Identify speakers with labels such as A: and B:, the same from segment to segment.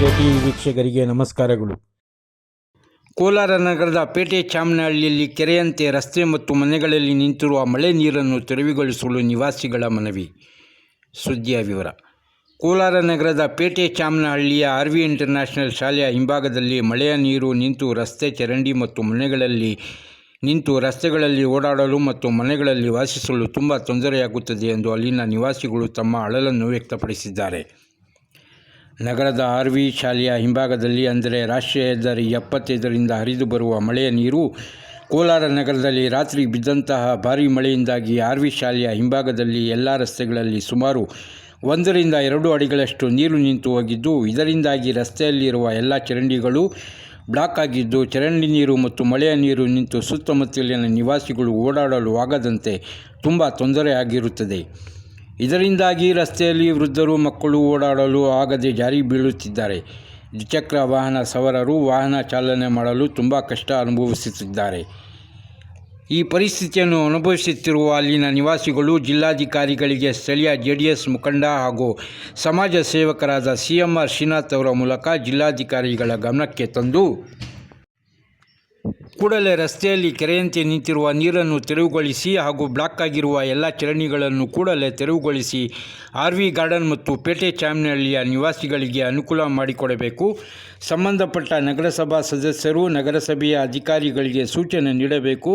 A: T ವೀಕ್ಷಕರಿಗೆ ನಮಸ್ಕಾರಗಳು. ಕೋಲಾರ ನಗರದ ಪೇಟೆ ಚಾಮನಹಳ್ಳಿಯಲ್ಲಿ ಕೆರೆಯಂತೆ ರಸ್ತೆ ಮತ್ತು ಮನೆಗಳಲ್ಲಿ ನಿಂತಿರುವ ಮಳೆ ನೀರನ್ನು ತೆರವುಗೊಳಿಸಲು ನಿವಾಸಿಗಳ ಮನವಿ. ಸುದ್ದಿಯ ವಿವರ. ಕೋಲಾರ ನಗರದ ಪೇಟೆ ಚಾಮನಹಳ್ಳಿಯ ಆರ್ ವಿ ಇಂಟರ್ನ್ಯಾಷನಲ್ ಶಾಲೆಯ ಹಿಂಭಾಗದಲ್ಲಿ ಮಳೆಯ ನೀರು ನಿಂತು ರಸ್ತೆ ಚರಂಡಿ ಮತ್ತು ಮನೆಗಳಲ್ಲಿ ನಿಂತು ರಸ್ತೆಗಳಲ್ಲಿ ಓಡಾಡಲು ಮತ್ತು ಮನೆಗಳಲ್ಲಿ ವಾಸಿಸಲು ತುಂಬ ತೊಂದರೆಯಾಗುತ್ತದೆ ಎಂದು ಅಲ್ಲಿನ ನಿವಾಸಿಗಳು ತಮ್ಮ ಅಳಲನ್ನು ವ್ಯಕ್ತಪಡಿಸಿದ್ದಾರೆ. ನಗರದ ಆರ್ ವಿ ಶಾಲೆಯ ಹಿಂಭಾಗದಲ್ಲಿ ಅಂದರೆ ರಾಷ್ಟ್ರೀಯ ಹೆದ್ದಾರಿ ಎಪ್ಪತ್ತೈದರಿಂದ ಹರಿದು ಬರುವ ಮಳೆಯ ನೀರು ಕೋಲಾರ ನಗರದಲ್ಲಿ ರಾತ್ರಿ ಬಿದ್ದಂತಹ ಭಾರೀ ಮಳೆಯಿಂದಾಗಿ ಆರ್ ವಿ ಶಾಲೆಯ ಹಿಂಭಾಗದಲ್ಲಿ ಎಲ್ಲ ರಸ್ತೆಗಳಲ್ಲಿ ಸುಮಾರು ಒಂದರಿಂದ ಎರಡು ಅಡಿಗಳಷ್ಟು ನೀರು ನಿಂತು ಹೋಗಿದ್ದು, ಇದರಿಂದಾಗಿ ರಸ್ತೆಯಲ್ಲಿರುವ ಎಲ್ಲ ಚರಂಡಿಗಳು ಬ್ಲಾಕ್ ಆಗಿದ್ದು, ಚರಂಡಿ ನೀರು ಮತ್ತು ಮಳೆಯ ನೀರು ನಿಂತು ಸುತ್ತಮುತ್ತಲಿನ ನಿವಾಸಿಗಳು ಓಡಾಡಲು ಆಗದಂತೆ ತುಂಬ ತೊಂದರೆ ಆಗಿರುತ್ತದೆ. ಇದರಿಂದಾಗಿ ರಸ್ತೆಯಲ್ಲಿ ವೃದ್ಧರು ಮಕ್ಕಳು ಓಡಾಡಲು ಆಗದೆ ಜಾರಿ ಬೀಳುತ್ತಿದ್ದಾರೆ. ದ್ವಿಚಕ್ರ ವಾಹನ ಸವಾರರು ವಾಹನ ಚಾಲನೆ ಮಾಡಲು ತುಂಬ ಕಷ್ಟ ಅನುಭವಿಸುತ್ತಿದ್ದಾರೆ. ಈ ಪರಿಸ್ಥಿತಿಯನ್ನು ಅನುಭವಿಸುತ್ತಿರುವ ಅಲ್ಲಿನ ನಿವಾಸಿಗಳು ಜಿಲ್ಲಾಧಿಕಾರಿಗಳಿಗೆ ಸ್ಥಳೀಯ ಜೆ ಡಿ ಎಸ್ ಮುಖಂಡ ಹಾಗೂ ಸಮಾಜ ಸೇವಕರಾದ ಸಿ ಎಂ ಆರ್ ಶ್ರೀನಾಥ್ ಅವರ ಮೂಲಕ ಜಿಲ್ಲಾಧಿಕಾರಿಗಳ ಗಮನಕ್ಕೆ ತಂದು ಕೂಡಲೇ ರಸ್ತೆಯಲ್ಲಿ ಕೆರೆಯಂತೆ ನಿಂತಿರುವ ನೀರನ್ನು ತೆರವುಗೊಳಿಸಿ ಹಾಗೂ ಬ್ಲಾಕ್ ಆಗಿರುವ ಎಲ್ಲ ಚರಣಿಗಳನ್ನು ಕೂಡಲೇ ತೆರವುಗೊಳಿಸಿ ಆರ್ ವಿ ಗಾರ್ಡನ್ ಮತ್ತು ಪೇಟೆ ಚಾಮನಹಳ್ಳಿಯ ನಿವಾಸಿಗಳಿಗೆ ಅನುಕೂಲ ಮಾಡಿಕೊಡಬೇಕು ಸಂಬಂಧಪಟ್ಟ ನಗರಸಭಾ ಸದಸ್ಯರು ನಗರಸಭೆಯ ಅಧಿಕಾರಿಗಳಿಗೆ ಸೂಚನೆ ನೀಡಬೇಕು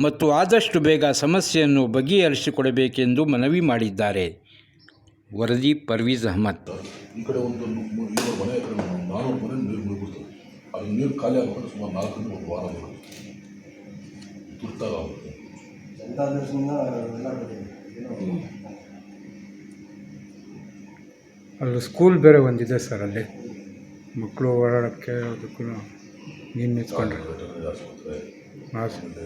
A: ಮತ್ತು ಆದಷ್ಟು ಬೇಗ ಸಮಸ್ಯೆಯನ್ನು ಬಗೆಹರಿಸಿಕೊಡಬೇಕೆಂದು ಮನವಿ ಮಾಡಿದ್ದಾರೆ ವರದಿ ಪರ್ವೀಜ್ ಅಹಮದ್
B: ನಾನ್ನೂರು ನೀರು ಖಾಲಿ ಆಗ್ಬಿಟ್ಟು ಸುಮಾರು ನಾಲ್ಕರಿಂದ ಒಂದು ವಾರ ಬರುತ್ತೆ ತುರ್ತಾಗುತ್ತೆ
C: ಅಲ್ಲಿ ಸ್ಕೂಲ್ ಬೇರೆ ಒಂದಿದೆ ಸರ್ ಅಲ್ಲಿ. ಮಕ್ಕಳು ಓಡಾಡೋಕ್ಕೆ ಅದಕ್ಕೂ ನೀನು ನಿಂತ್ಕೊಂಡ್ರೆ.
B: ಆಸ್ಪತ್ರೆ. ಆಮೇಲೆ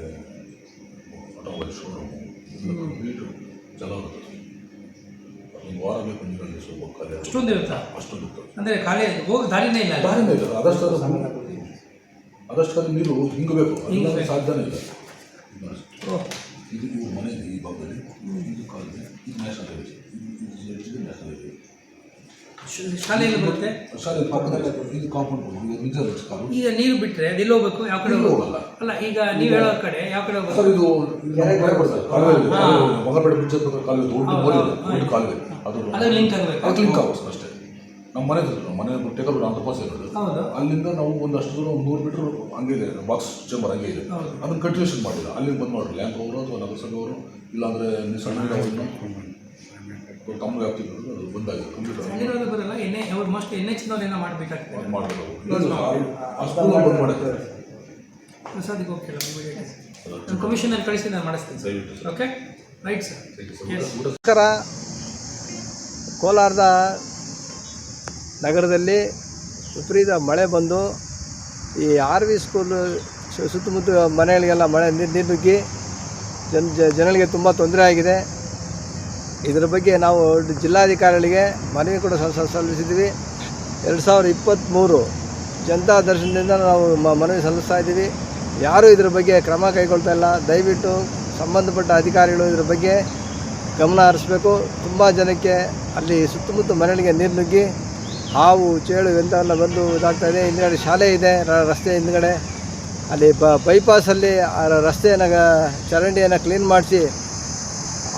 B: ಆಟೋಮೊಬೈಲ್ ಶೋರೂಮು ಒಂದು ವಾರ ಬೇಕು ನೀರಲ್ಲಿ ಸ್ವಲ್ಪ ಖಾಲಿ
D: ಅಷ್ಟೊಂದು ಇರುತ್ತಾ
B: ಅಷ್ಟೊಂದು ಇರ್ತದೆ
D: ಅಂದ್ರೆ ಖಾಲಿ ಹೋಗಿ ದಾರಿನೇ ಇಲ್ಲ ಅಲ್ಲಿ.
B: ದಾರಿನೇ ಇಲ್ಲ. ಅದಷ್ಟು ಅದಷ್ಟು ಖಾಲಿ ನೀರು ಹಿಂಗಬೇಕು ಅದು. ಸಾಧ್ಯನೇ ಇಲ್ಲ. ಇದು ಇವ್ರ ಮನೆ ಇದೆ ಈ ಭಾಗದಲ್ಲಿ. ಇದು ಕಾಲದಲ್ಲಿ. ಇದು ನ್ಯಾಷನಲ್ ಹೈವೇ ಇದು ಇದು ನ್ಯಾಷನಲ್ ಹೈವೇ
D: ಶಾಲೆಯಲ್ಲಿ ಬರುತ್ತೆ?
B: ಶಾಲೆ ಪಕ್ಕದಲ್ಲಿ ಇದು ಕಾಂಪೌಂಡ್ ಕಾಲು
D: ಈಗ ನೀರು ಬಿಟ್ಟರೆ ಅದು ಎಲ್ಲಿ ಹೋಗ್ಬೇಕು? ಯಾವ ಕಡೆ
B: ಹೋಗಲ್ಲ.
D: ಅಲ್ಲ ಈಗ ನೀವು ಹೇಳೋ ಕಡೆ ಯಾವ ಕಡೆ ಹೋಗ್ಬೇಕು?
B: ಸರ್ ಇದು ಬರ್ತದೆ. ಕಾಲುವೆ. ದೊಡ್ಡ ಅದು
D: ಲಿಂಕ್ ಆಗಬೇಕು.
B: ಅದು ಲಿಂಕ್ ಆಗುತ್ತೆ ಅಷ್ಟೇ. ನಮ್ಮ ಮನೆ ಇದೆ ನಮ್ಮ ಮನೆ ಟೇಕಲ್ ಅಂತ ಪಾಸ್ ಇರೋದು.
D: ಹೌದು.
B: ಅಲ್ಲಿಂದ ನಾವು ಒಂದಷ್ಟು ದೂರ ಒಂದು ನೂರು ಮೀಟರ್ ಹಂಗೆ ಇದೆ ಬಾಕ್ಸ್ ಚೇಂಬರ್ ಹಂಗೆ ಇದೆ.
D: ಹೌದು.
B: ಅದನ್ನ ಕಂಟಿನ್ಯೂಷನ್ ಮಾಡಿಲ್ಲ. ಅಲ್ಲಿಂದ ಬಂದು ನೋಡ್ರಿ ಲ್ಯಾಂಕ್ ಅವರು ಅಥವಾ ನಗರಸಭೆಯವರು ಇಲ್ಲಾಂದ್ರೆ ಸಣ್ಣ ತಮ್ಮ ವ್ಯಾಪ್ತಿ ಬರೋದು ಅದು ಬಂದಾಗಿದೆ. ಕಂಪ್ಲೀಟ್
D: ಅಲ್ಲಿರೋದು ಬರಲ್ಲ ಎಣ್ಣೆ ಅವ್ರು ಮೋಸ್ಟ್ ಎನ್ ಎಚ್ ಏನೋ ಮಾಡಬೇಕಾಗ್ತದೆ.
B: ಮಾಡಬೇಕು ಬಂದ್
D: ಪ್ರಸಾದಿಗೆ ಹೋಗಿ ಕಮಿಷನರ್ ಕಳಿಸಿ ನಾನು ಮಾಡಿಸ್ತೀನಿ. ಸರ್
B: ದಯವಿಟ್ಟು
D: ಓಕೆ ರೈಟ್ ಸರ್
E: ಕೋಲಾರದ ನಗರದಲ್ಲಿ ವಿಪರೀತ ಮಳೆ ಬಂದು ಈ ಆರ್ ವಿ ಸ್ಕೂಲ್ ಸುತ್ತಮುತ್ತ ಮನೆಗಳಿಗೆಲ್ಲ ಮಳೆ ನೀರು ನೀರು ನುಗ್ಗಿ ಜನ ಜನಗಳಿಗೆ ತುಂಬ ತೊಂದರೆ ಆಗಿದೆ. ಇದರ ಬಗ್ಗೆ ನಾವು ಜಿಲ್ಲಾಧಿಕಾರಿಗಳಿಗೆ ಮನವಿ ಕೂಡ ಸಲ್ಲಿಸಿದ್ದೀವಿ. ಎರಡು ಸಾವಿರದ ಇಪ್ಪತ್ತ್ಮೂರು ಜನತಾ ದರ್ಶನದಿಂದ ನಾವು ಮನವಿ ಸಲ್ಲಿಸ್ತಾ ಇದ್ದೀವಿ. ಯಾರೂ ಇದ್ರ ಬಗ್ಗೆ ಕ್ರಮ ಕೈಗೊಳ್ತಾ ಇಲ್ಲ. ದಯವಿಟ್ಟು ಸಂಬಂಧಪಟ್ಟ ಅಧಿಕಾರಿಗಳು ಇದ್ರ ಬಗ್ಗೆ ಗಮನ ಹರಿಸ್ಬೇಕು. ತುಂಬ ಜನಕ್ಕೆ ಅಲ್ಲಿ ಸುತ್ತಮುತ್ತ ಮನೆಗಳಿಗೆ ನೀರು ನುಗ್ಗಿ ಹಾವು ಚೇಳು ಎಂಥವೆಲ್ಲ ಬಂದು ಇದಾಗ್ತಾಯಿದೆ ಹಿಂದ್ಗಡೆ ಶಾಲೆ ಇದೆ ರಸ್ತೆ ಹಿಂದ್ಗಡೆ. ಅಲ್ಲಿ ಬ ಬೈಪಾಸಲ್ಲಿ ಆ ರಸ್ತೆಯನ್ನು ಚರಂಡಿಯನ್ನು ಕ್ಲೀನ್ ಮಾಡಿಸಿ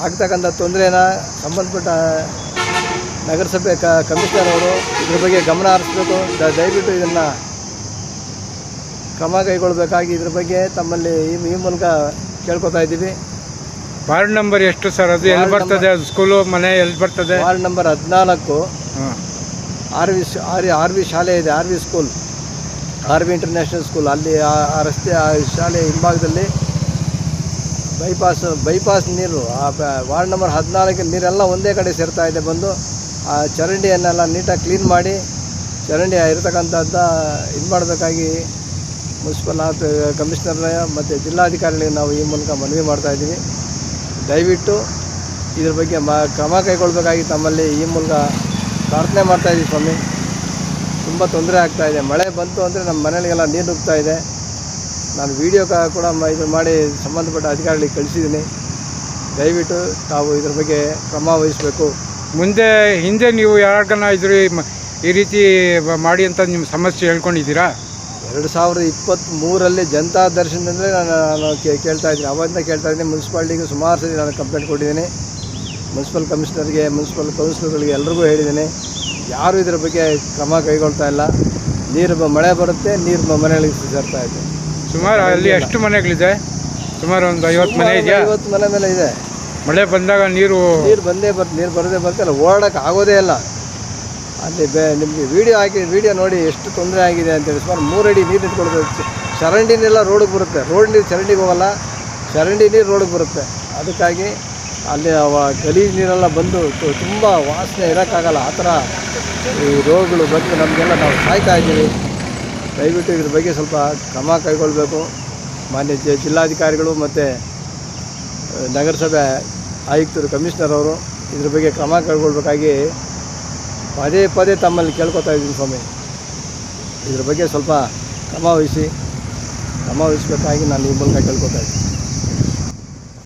E: ಆಗ್ತಕ್ಕಂಥ ತೊಂದರೆನ ಸಂಬಂಧಪಟ್ಟ ನಗರಸಭೆ ಕ ಕಮಿಷನರ್ ಅವರು ಇದ್ರ ಬಗ್ಗೆ ಗಮನ ಹರಿಸ್ಬೇಕು. ದಯವಿಟ್ಟು ಇದನ್ನು ಕ್ರಮ ಕೈಗೊಳ್ಳಬೇಕಾಗಿ ಇದ್ರ ಬಗ್ಗೆ ತಮ್ಮಲ್ಲಿ ಈ ಈ ಮೂಲಕ ಕೇಳ್ಕೊತಾ ಇದ್ದೀವಿ.
C: ವಾರ್ಡ್ ನಂಬರ್ ಎಷ್ಟು ಸರ್? ಅದು ಎಲ್ಲಿ ಬರ್ತದೆ? ಅದು ಸ್ಕೂಲು ಮನೆ ಎಲ್ಲಿ ಬರ್ತದೆ?
E: ವಾರ್ಡ್ ನಂಬರ್ ಹದಿನಾಲ್ಕು.
C: ಹಾಂ
E: R V R R V ಶಾಲೆ ಇದೆ R V school. R V international school. ಅಲ್ಲಿ ಆ ರಸ್ತೆ, ಆ ಶಾಲೆ ಹಿಂಭಾಗದಲ್ಲಿ ಬೈಪಾಸ್ ಬೈಪಾಸ್ ನೀರು, ಆ ವಾರ್ಡ್ ನಂಬರ್ ಹದಿನಾಲ್ಕು ನೀರೆಲ್ಲ ಒಂದೇ ಕಡೆ ಸೇರ್ತಾ ಇದೆ ಬಂದು. ಆ ಚರಂಡಿಯನ್ನೆಲ್ಲ ನೀಟಾಗಿ ಕ್ಲೀನ್ ಮಾಡಿ, ಚರಂಡಿ ಇರತಕ್ಕಂಥದ್ದು ಇದು ಮಾಡಬೇಕಾಗಿ ಮುನ್ಸಿಪಲ್ ಕಮಿಷನರ್ ಮತ್ತು ಜಿಲ್ಲಾಧಿಕಾರಿಗಳಿಗೆ ನಾವು ಈ ಮೂಲಕ ಮನವಿ ಮಾಡ್ತಾಯಿದ್ದೀವಿ ದಯವಿಟ್ಟು ಇದ್ರ ಬಗ್ಗೆ ಮ, ಕ್ರಮ ಕೈಗೊಳ್ಳಬೇಕಾಗಿ ತಮ್ಮಲ್ಲಿ ಈ ಮೂಲಕ ಪ್ರಾರ್ಥನೆ ಮಾಡ್ತಾ ಇದ್ದೀವಿ ಸ್ವಾಮಿ. ತುಂಬ ತೊಂದರೆ ಆಗ್ತಾ ಇದೆ. ಮಳೆ ಬಂತು ಅಂದರೆ ನಮ್ಮ ಮನೆಗಳಿಗೆಲ್ಲ ನೀರು ನುಗ್ತಾ ಇದೆ. ನಾನು ವಿಡಿಯೋ ಕೂಡ ಇದು ಮಾಡಿ ಸಂಬಂಧಪಟ್ಟ ಅಧಿಕಾರಿಗಳಿಗೆ ಕಳಿಸಿದ್ದೀನಿ. ದಯವಿಟ್ಟು ತಾವು ಇದ್ರ ಬಗ್ಗೆ ಕ್ರಮ ವಹಿಸಬೇಕು.
C: ಮುಂದೆ ಹಿಂದೆ ನೀವು ಯಾರು ಜನ ಇದ್ರಿ ಈ ರೀತಿ ಮಾಡಿ ಅಂತ ನಿಮ್ಮ ಸಮಸ್ಯೆ ಹೇಳ್ಕೊಂಡಿದ್ದೀರಾ?
E: ಎರಡು ಸಾವಿರದ ಇಪ್ಪತ್ತ್ಮೂರಲ್ಲಿ ಜನತಾ ದರ್ಶನದಿಂದಲೇ ನಾನು ನಾನು ಕೇ- ಕೇಳ್ತಾ ಇದ್ದೀನಿ. ಅವಾಗಿಂದ ಕೇಳ್ತಾ ಇದ್ದೀನಿ. ಮುನ್ಸಿಪಾಲ್ಟಿಗೆ ಸುಮಾರು ಸರಿ ನಾನು ಕಂಪ್ಲೇಂಟ್ ಕೊಟ್ಟಿದ್ದೀನಿ. ಮುನ್ಸಿಪಲ್ ಕಮಿಷನರ್ಗೆ ಮುನ್ಸಿಪಲ್ ಕೌನ್ಸಿಲರ್ಗಳಿಗೆ ಎಲ್ರಿಗೂ ಹೇಳಿದ್ದೀನಿ ಯಾರೂ ಇದರ ಬಗ್ಗೆ ಕ್ರಮ ಕೈಗೊಳ್ತಾ ಇಲ್ಲ. ನೀರು ಬ- ಮಳೆ ಬರುತ್ತೆ ನೀರು ಮನೆಗಳಿಗೆ ಸೇರ್ತಾ ಇದೆ.
C: ಸುಮಾರು ಅಲ್ಲಿ ಎಷ್ಟು ಮನೆಗಳಿದೆ? ಸುಮಾರು ಒಂದು ಐವತ್ತು ಮನೆ ಇದೆ
E: ಐವತ್ತು ಮನೆ ಮೇಲೆ ಇದೆ.
C: ಮಳೆ ಬಂದಾಗ ನೀರು
E: ನೀರು ಬಂದೇ ಬರ್ ನೀರು ಬರದೇ ಬರ್ತಲ್ಲ ಓಡೋಕೆ ಆಗೋದೇ ಇಲ್ಲ. ಅಲ್ಲಿ ಬೇ ನಿಮಗೆ ವೀಡಿಯೋ ಹಾಕಿ ವೀಡಿಯೋ ನೋಡಿ ಎಷ್ಟು ತೊಂದರೆ ಆಗಿದೆ ಅಂತೇಳಿ ಸುಮಾರು ಮೂರಡಿ ನೀರು ನಿಂತ್ಕೊಳ್ಬೇಕು ಚರಂಡಿ ನೀರೆಲ್ಲ ರೋಡಿಗೆ ಬರುತ್ತೆ. ರೋಡ್ ನೀರು ಚರಂಡಿಗೆ ಹೋಗಲ್ಲ ಚರಂಡಿ ನೀರು ರೋಡಿಗೆ ಬರುತ್ತೆ. ಅದಕ್ಕಾಗಿ ಅಲ್ಲಿ ಅವ ಗಲೀಜು ನೀರೆಲ್ಲ ಬಂದು ತುಂಬ ವಾಸನೆ ಇರೋಕ್ಕಾಗಲ್ಲ. ಆ ಥರ ಈ ರೋಗಗಳು ಬಂದು ನಮಗೆಲ್ಲ ನಾವು ಸಾಯ್ತಾ ಇದ್ದೀವಿ. ದಯವಿಟ್ಟು ಇದ್ರ ಬಗ್ಗೆ ಸ್ವಲ್ಪ ಕ್ರಮ ಕೈಗೊಳ್ಳಬೇಕು ಮಾನ್ಯ ಜಿಲ್ಲಾಧಿಕಾರಿಗಳು ಮತ್ತು ನಗರಸಭೆ ಆಯುಕ್ತರು, ಕಮಿಷನರ್ ಅವರು ಇದ್ರ ಬಗ್ಗೆ ಕ್ರಮ ಕೈಗೊಳ್ಬೇಕಾಗಿ ಪದೇ ಪದೇ ತಮ್ಮಲ್ಲಿ ಕೇಳ್ಕೊತಾ ಇದ್ದೀನಿ ಸ್ವಾಮಿ. ಇದ್ರ ಬಗ್ಗೆ ಸ್ವಲ್ಪ ಕ್ರಮ ವಹಿಸಿ, ಕ್ರಮ ವಹಿಸಬೇಕಾಗಿ ನಾನು ಈ ಮೂಲಕ ಕೇಳ್ಕೊತಾ ಇದ್ದೀನಿ.